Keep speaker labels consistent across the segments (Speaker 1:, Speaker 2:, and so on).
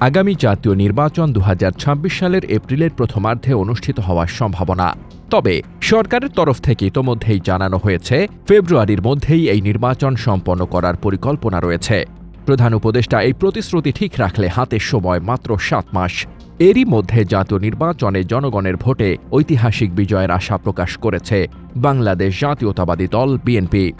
Speaker 1: আগামী জাতীয় নির্বাচন দু হাজার ছাব্বিশ সালের এপ্রিলের প্রথমার্ধে অনুষ্ঠিত হওয়ার সম্ভাবনা। তবে, সরকারের তরফ থেকে ইতোমধ্যেই জানানো হয়েছে, ফেব্রুয়ারির মধ্যেই এই নির্বাচন সম্পন্ন করার পরিকল্পনা রয়েছে। প্রধান উপদেষ্টা এই প্রতিশ্রুতি ঠিক রাখলে হাতে সময় মাত্র সাত মাস। এরই মধ্যে জাতীয় নির্বাচনে জনগণের ভোটে ঐতিহাসিক বিজয়ের আশা প্রকাশ করেছে বাংলাদেশ জাতীয়তাবাদী দল বিএনপি।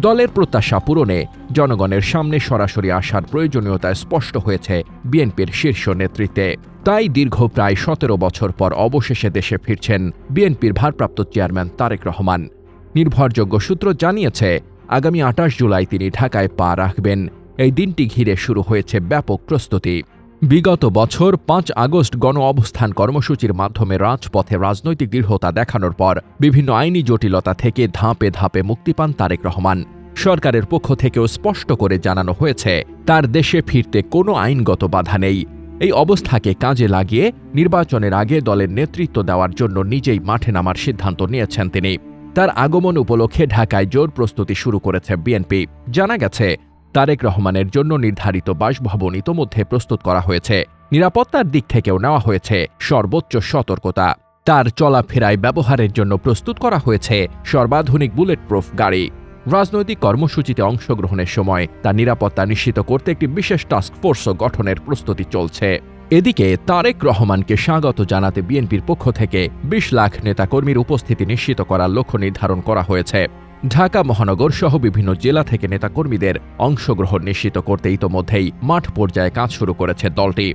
Speaker 1: দলের প্রত্যাশা পূরণে জনগণের সামনে সরাসরি আসার প্রয়োজনীয়তা স্পষ্ট হয়েছে বিএনপির শীর্ষ নেতৃত্বে। তাই দীর্ঘ প্রায় সতেরো বছর পর অবশেষে দেশে ফিরছেন বিএনপির ভারপ্রাপ্ত চেয়ারম্যান তারেক রহমান। নির্ভরযোগ্য সূত্র জানিয়েছে, আগামী আটাশ জুলাই তিনি ঢাকায় পা রাখবেন। এই দিনটি ঘিরে শুরু হয়েছে ব্যাপক প্রস্তুতি। বিগত বছর পাঁচ আগস্ট গণ অবস্থান কর্মসূচির মাধ্যমে রাজপথে রাজনৈতিক দৃঢ়তা দেখানোর পর বিভিন্ন আইনি জটিলতা থেকে ধাপে ধাপে মুক্তি পান তারেক রহমান। সরকারের পক্ষ থেকেও স্পষ্ট করে জানানো হয়েছে, তার দেশে ফিরতে কোনো আইনগত বাধা নেই। এই অবস্থাকে কাজে লাগিয়ে নির্বাচনের আগে দলের নেতৃত্ব দেওয়ার জন্য নিজেই মাঠে নামার সিদ্ধান্ত নিয়েছেন তিনি। তার আগমন উপলক্ষে ঢাকায় জোর প্রস্তুতি শুরু করেছে বিএনপি। জানা গেছে তারেক রহমানের জন্য নির্ধারিত বাসভবন ইতোমধ্যে প্রস্তুত করা হয়েছে। নিরাপত্তার দিক থেকেও নেওয়া হয়েছে সর্বোচ্চ সতর্কতা। তার চলাফেরায় ব্যবহারের জন্য প্রস্তুত করা হয়েছে সর্বাধুনিক বুলেট প্রুফ গাড়ি। রাজনৈতিক কর্মসূচিতে অংশগ্রহণের সময় তার নিরাপত্তা নিশ্চিত করতে একটি বিশেষ টাস্ক ফোর্সও গঠনের প্রস্তুতি চলছে। এদিকে তারেক রহমানকে স্বাগত জানাতে বিএনপির পক্ষ থেকে বিশ লাখ নেতাকর্মীর উপস্থিতি নিশ্চিত করার লক্ষ্য নির্ধারণ করা হয়েছে। ঢাকা মহানগর সহ বিভিন্ন জেলা থেকে নেতাকর্মীদের অংশগ্রহণ নিশ্চিত করতে ইতোমধ্যেই মাঠ পর্যায়ে কাজ শুরু করেছে দলটি।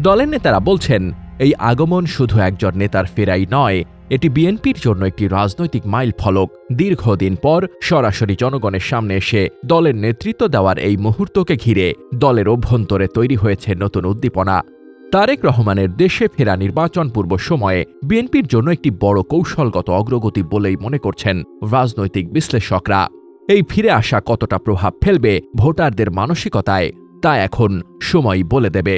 Speaker 1: দলের নেতারা বলছেন, এই আগমন শুধু একজন নেতার ফেরাই নয়, এটি বিএনপির জন্য একটি রাজনৈতিক মাইল ফলক। দীর্ঘদিন পর সরাসরি জনগণের সামনে এসে দলের নেতৃত্ব দেওয়ার এই মুহূর্তকে ঘিরে দলের অভ্যন্তরে তৈরি হয়েছে নতুন উদ্দীপনা। তারেক রহমানের দেশে ফেরা নির্বাচন পূর্ব সময়ে বিএনপির জন্য একটি বড় কৌশলগত অগ্রগতি বলেই মনে করছেন রাজনৈতিক বিশ্লেষকরা। এই ফিরে আসা কতটা প্রভাব ফেলবে ভোটারদের মানসিকতায়, তা এখন সময় বলে দেবে।